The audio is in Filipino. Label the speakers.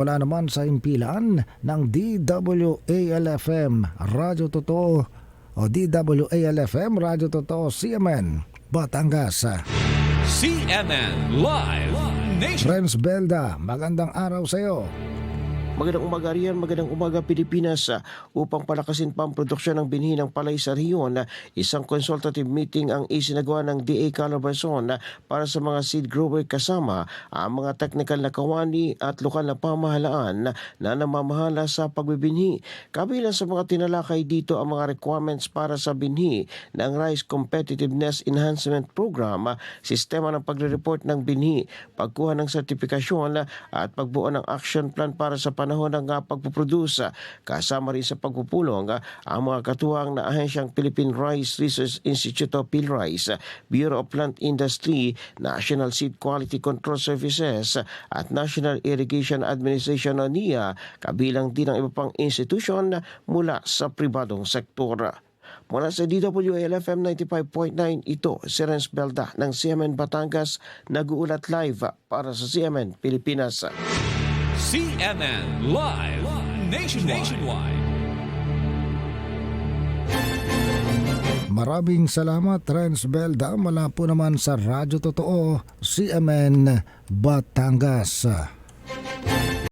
Speaker 1: Wala naman sa impilan ng DWALFM Radyo Totoo o DWALFM Radyo Totoo CMN Batangas.
Speaker 2: CNN Live Nation.
Speaker 1: Friends Belda, magandang araw sa iyo.
Speaker 3: Magandang umaga riyan, magandang umaga Pilipinas Ah, upang palakasin pa ang produksyon ng binhi ng palay sa rehiyon. ah, Isang consultative meeting ang isinagawa ng DA Calabarzon ah, para sa mga seed grower kasama ang mga technical na kawani at lokal na pamahalaan na namamahala sa pagbibinhi. Kabilang sa mga tinalakay dito ang mga requirements para sa binhi ng Rice Competitiveness Enhancement Program, sistema ng pagre-report ng binhi, pagkuha ng sertifikasyon at pagbuo ng action plan para sa panahon ng uh, pagpuproduce. Kasama rin sa pagpupulong ah, ang mga katuwang na ahensyang Philippine Rice Research Institute o PhilRice, Bureau of Plant Industry, National Seed Quality Control Services at National Irrigation Administration o NIA, kabilang din ang iba pang institusyon mula sa pribadong sektor. Mula sa DWLFM 95.9, ito si Renz Belda ng CMN Batangas, nag-uulat live para sa CMN Pilipinas.
Speaker 2: CNN Live Nation. Nationwide.
Speaker 1: Maraming salamat Trans Belda mula po naman sa Radyo Totoo CMN Batangas.